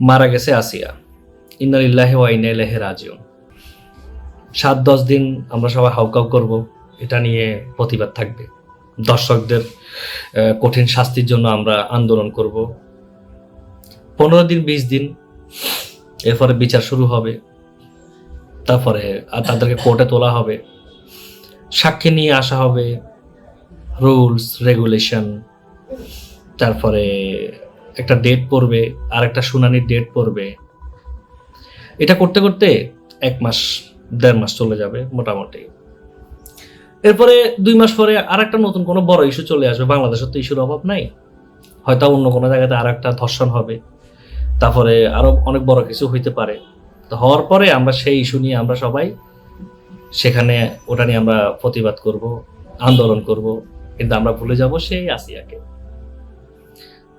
মারা গেছে আসিয়া। ইন্নালিল্লাহি ওয়া ইন্না ইলাইহি রাজিউন। সাত, দশ দিন আমরা সবাই হাউকাউ করব, এটা নিয়ে প্রতিবাদ থাকবে। দর্শকদের কঠিন শাস্তির জন্য আমরা আন্দোলন করব। পনেরো দিন, বিশ দিন, এরপরে বিচার শুরু হবে। তারপরে আর তাদেরকে কোর্টে তোলা হবে। সাক্ষী নিয়ে আসা হবে। রুলস, রেগুলেশন, তারপরে একটা ডেট পড়বে, আর একটা শুনানির ডেট পড়বে। এটা করতে করতে এক মাস, দেড় মাস চলে যাবে মোটামুটি। এরপরে দুই মাস পরে আর একটা নতুন কোনো বড় ইস্যু চলে আসবে। বাংলাদেশের তো ইস্যুর অভাব নাই। হয়তো অন্য কোনো জায়গাতে আর একটা ধর্ষণ হবে। তারপরে আরও অনেক বড় কিছু হইতে পারে। তো হওয়ার পরে আমরা সেই ইস্যু নিয়ে আমরা সবাই সেখানে ওটা নিয়ে আমরা প্রতিবাদ করব, আন্দোলন করব। কিন্তু আমরা ভুলে যাব সেই আসিয়াকে।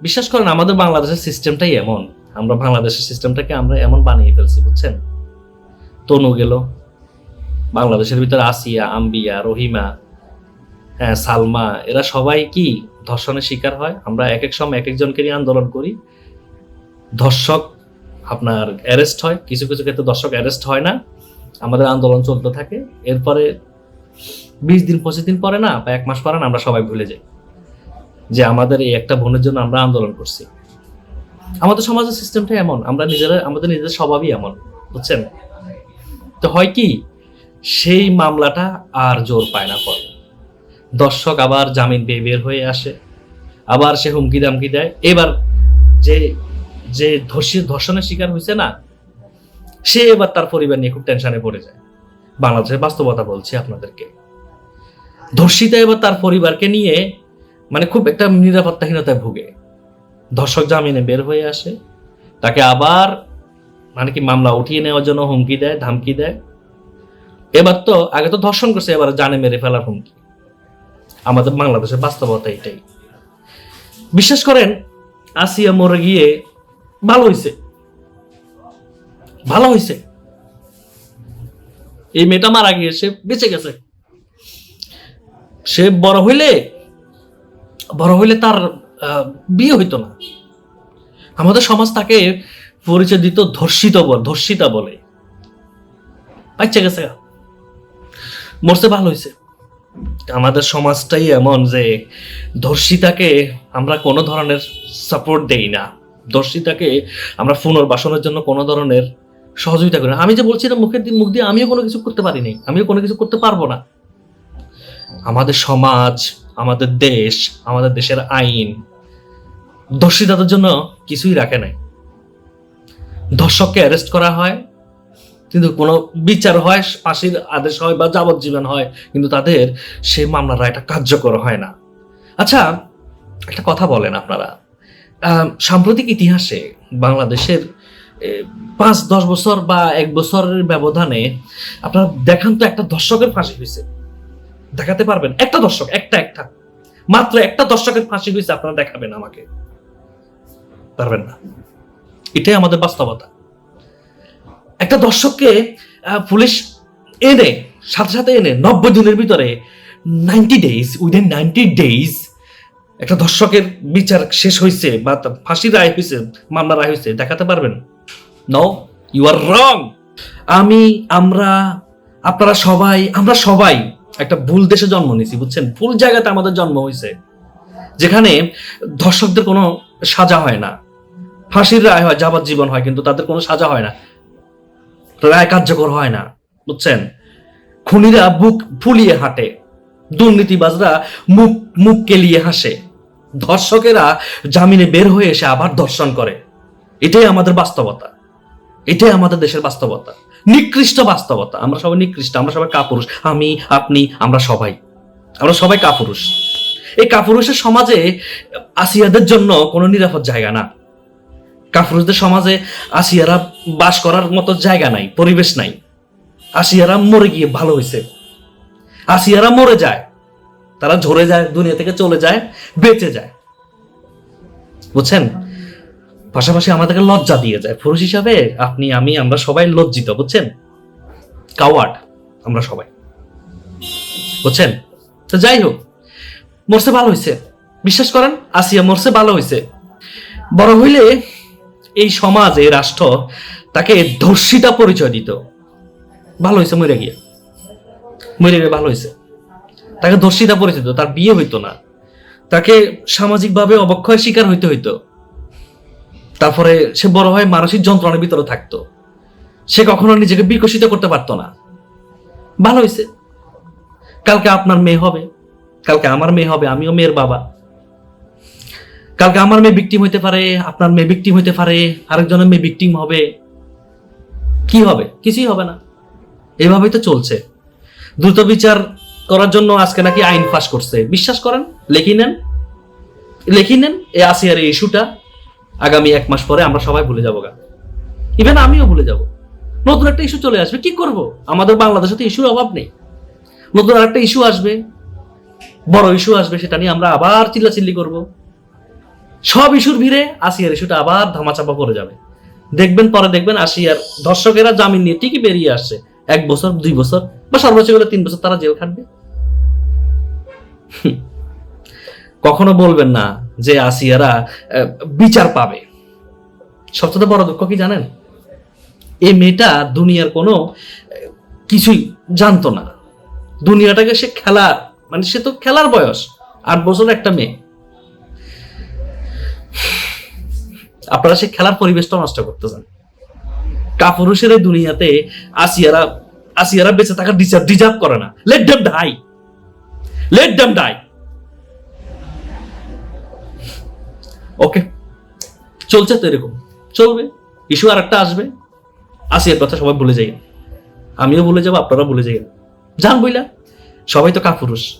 বিশ্বাস করেন, আমাদের বাংলাদেশের সিস্টেমটাই এমন। আমরা বাংলাদেশের সিস্টেমটাকে আমরা এমন বানিয়ে ফেলছি, বুঝছেন? তনু গেল। বাংলাদেশের ভিতরে আসিয়া, আম্বিয়া, রহিমা হ্যাঁ সালমা, এরা সবাই কি ধর্ষণের শিকার হয়? আমরা এক এক সময় এক একজনকে নিয়ে আন্দোলন করি। ধর্ষক আপনার অ্যারেস্ট হয়। কিছু কিছু ক্ষেত্রে দর্শক অ্যারেস্ট হয় না। আমাদের আন্দোলন চলতে থাকে। এরপরে বিশ দিন, পঁচিশ দিন পরে না, বা এক মাস পরে না, আমরা সবাই ভুলে যাই। যে আমাদের এই একটা বোনের জন্য আমরা আন্দোলন করছি। আমাদের সমাজের সিস্টেমটা এমন, আমরা নিজেরা, আমাদের নিজেদের স্বভাবই এমন, বুঝছেন? তো হয় কি, সেই মামলাটা আর জোর পায় না পরে। দর্শক আবার জামিন পেয়ে বের হয়ে আসে, আবার সে হুমকি দামকি দেয়। এবার যে যে ধর্ষী ধর্ষণের শিকার হয়েছে না, সে এবার তার পরিবার নিয়ে খুব টেনশনে পড়ে যায়। বাংলাদেশের বাস্তবতা বলছি আপনাদেরকে। ধর্ষিতা এবার তার পরিবারকে নিয়ে মানে খুব একটা নিরাপত্তাহীনতায় ভুগে। ধর্ষক জামিনে বের হয়ে আসে। তাকে আবার মানে কি মামলা উঠিয়ে নেওয়ার জন্য হুমকি দেয়, ধামকি দেয়। এবার তো, আগে তো ধর্ষণ করছে, এবার জানে মেরে ফেলার হুমকি। আমাদের বাংলাদেশের বাস্তবতা এটাই। বিশ্বাস করেন, আসিয়া মরে গিয়ে ভালো হয়েছে ভালো হয়েছে এই মেয়েটা মারা গিয়ে সে বেঁচে গেছে। সে বড় হইলে বড় হইলে তার বিয়ে হইতো না। আমাদের সমাজ তাকে পরিচয় দিত ধর্ষিত ধর্ষিতা বলে। বাচ্চা গেছে। মরছে ভালো হয়েছে আমাদের সমাজটাই এমন যে ধর্ষিতাকে আমরা কোনো ধরনের সাপোর্ট দেই না। ধর্ষিতাকে আমরা পুনর্বাসনের জন্য কোনো ধরনের সহযোগিতা করি না। আমি যে বলছি না মুখের দিয়ে মুখ দিয়ে আমিও কোনো কিছু করতে পারি নাই আমিও কোনো কিছু করতে পারব না। আমাদের সমাজ আমাদের দেশ, আমাদের দেশের আইন। ধর্ষিতাদের জন্য কিছুই রাখে নাই। ধর্ষককে অ্যারেস্ট করা হয়, কিন্তু কোনো বিচার হয়, ফাঁসির আদেশ হয় বা যাবজ্জীবন হয়, কিন্তু তাদের সেই মামলার রায়টা কার্যকর হয় না। আচ্ছা একটা কথা বলেন আপনারা। সাম্প্রতিক ইতিহাসে বাংলাদেশের পাঁচ, দশ বছর বা এক বছরের ব্যবধানে আপনারা দেখান তো একটা দর্শকের ফাঁসি হয়েছে। দেখাতে পারবেন। একটা দর্শক, একটা একটা। মাত্র একটা দর্শকের ফাঁসি হয়েছে, আপনারা দেখাবেন আমাকে। পারবেন না। এটাই আমাদের বাস্তবতা। একটা দর্শককে পুলিশ এনে, সাথে সাথে এনে, নব্বই দিনের ভিতরে ninety days within ninety days একটা দর্শকের বিচার শেষ হয়েছে, বা ফাঁসির রায় হয়েছে, মামলা রায় হয়েছে, দেখাতে পারবেন? নো ইউ আর রং আমি, আমরা, আপনারা সবাই, আমরা সবাই একটা ভুল দেশে জন্ম নিয়েছি, বুঝছেন? ভুল জায়গাতে আমাদের জন্ম হয়েছে যেখানে ধর্ষকদের কোনো সাজা হয় না। ফাঁসির রায় হয় যাবজ্জীবন হয়, কিন্তু তাদের কোনো সাজা হয় না। রায় কার্যকর হয় না, বুঝছেন? খুনিরা বুক ফুলিয়ে হাঁটে, দুর্নীতিবাজরা মুখ মুখ কেলিয়ে হাসে। ধর্ষকেরা জামিনে বের হয়ে এসে আবার ধর্ষণ করে। এটাই আমাদের বাস্তবতা। এটাই আমাদের দেশের বাস্তবতা। নিকৃষ্ট বাস্তবতা। আমরা সবাই নিকৃষ্ট, আমরা সবাই কাপুরুষ। আমি, আপনি, আমরা সবাই। আমরা সবাই কাপুরুষ। এই কাপুরুষের সমাজে আসিয়াদের জন্য কোনো নিরাপদ জায়গা না। কাপুরুষদের সমাজে আসিয়ারা বাস করার মতো জায়গা নাই, পরিবেশ নাই। আসিয়ারা মরে গিয়ে ভালো হয়েছে আসিয়ারা মরে যায়, তারা ঝরে যায়, দুনিয়া থেকে চলে যায়, বেঁচে যায়। বুঝছেন? পাশাপাশি আমাদেরকে লজ্জা দিয়ে যায়। পুরুষ হিসাবে আপনি, আমি, আমরা সবাই লজ্জিত, বুঝছেন? কাওয়ার্ড, আমরা সবাই। বুঝছেন? তো যাই হোক, মরছে ভালো হয়েছে বিশ্বাস করেন, আসিয়া মরছে, ভালো হয়েছে বড় হইলে এই সমাজ, এই রাষ্ট্র তাকে ধর্ষিতা পরিচয় দিত। ভালো হয়েছে মরে গিয়া। মরে গিয়ে ভালো হয়েছে তাকে ধর্ষিতা পরিচয় দিত, তার বিয়ে হইতো না। তাকে সামাজিকভাবে অবক্ষয় শিকার হইতে হইতো। তারপরে সে বড় হয় মানসিক যন্ত্রণার ভিতরে থাকতো। সে কখনো নিজেকে বিকশিত করতে পারতো না। ভালো হয়েছে। কালকে আপনার মেয়ে হবে। কালকে আমার মেয়ে হবে, আমিও মেয়ের বাবা। কালকে আমার মেয়ে বিক্টিম হইতে পারে, আপনার মেয়ে বিক্টিম হইতে পারে, আরেকজনের মেয়ে বিক্টিম হবে। কি হবে? কিছুই হবে না। এভাবেই তো চলছে। দ্রুত বিচার করার জন্য আজকে নাকি আইন পাস করছে। বিশ্বাস করেন, লেখি নেন। লেখি নেন, এই আসিয়ার এই ইস্যুটা আগামী এক মাস পরে আমরা সবাই ভুলে যাব গা। ইভেন আমিও ভুলে যাব। নতুন একটা ইস্যু চলে আসবে, কি করব? আমাদের বাংলাদেশে তো ইস্যুর অভাব নেই। নতুন আরেকটা ইস্যু আসবে, বড় ইস্যু আসবে, সেটা নিয়ে আমরা আবার চিল্লাচিল্লি করব। সব ইস্যুর ভিড়ে আসিয়ার ইস্যুটা আবার ধামাচাপা পড়ে যাবে। দেখবেন, পরে দেখবেন আসিয়ার দর্শকেরা জামিন নিয়ে ঠিকই বেরিয়ে আসছে। এক বছর, দুই বছর, বা সর্বোচ্চ গেলে তিন বছর তারা জেল খাটবে। কখনো বলবেন না যে আসিয়ারা বিচার পাবে। সবচেয়ে বড় দুঃখ কি জানেন? এই মেয়েটা দুনিয়ার কোনো কিছুই জানতো না। দুনিয়াটাকে সে খেলার মানে সে তো খেলার বয়স, আট বছর একটা মেয়ে। আপনারা সে খেলার পরিবেশটা নষ্ট করতে চান। কাপুরুষের এই দুনিয়াতে আসিয়ারা আসিয়ারা বেঁচে থাকার ডিজার্ভ ডিজার্ভ করে না। Let them die let them die okay চলছে তো এরকম। চলবে। ইস্যু আর একটা আসবে। আসি, এর কথা সবাই বলে যাই। আমিও বলে যাব আপনারা ভুলে যাই। যান বইলা, সবাই তো কাপুরুষ।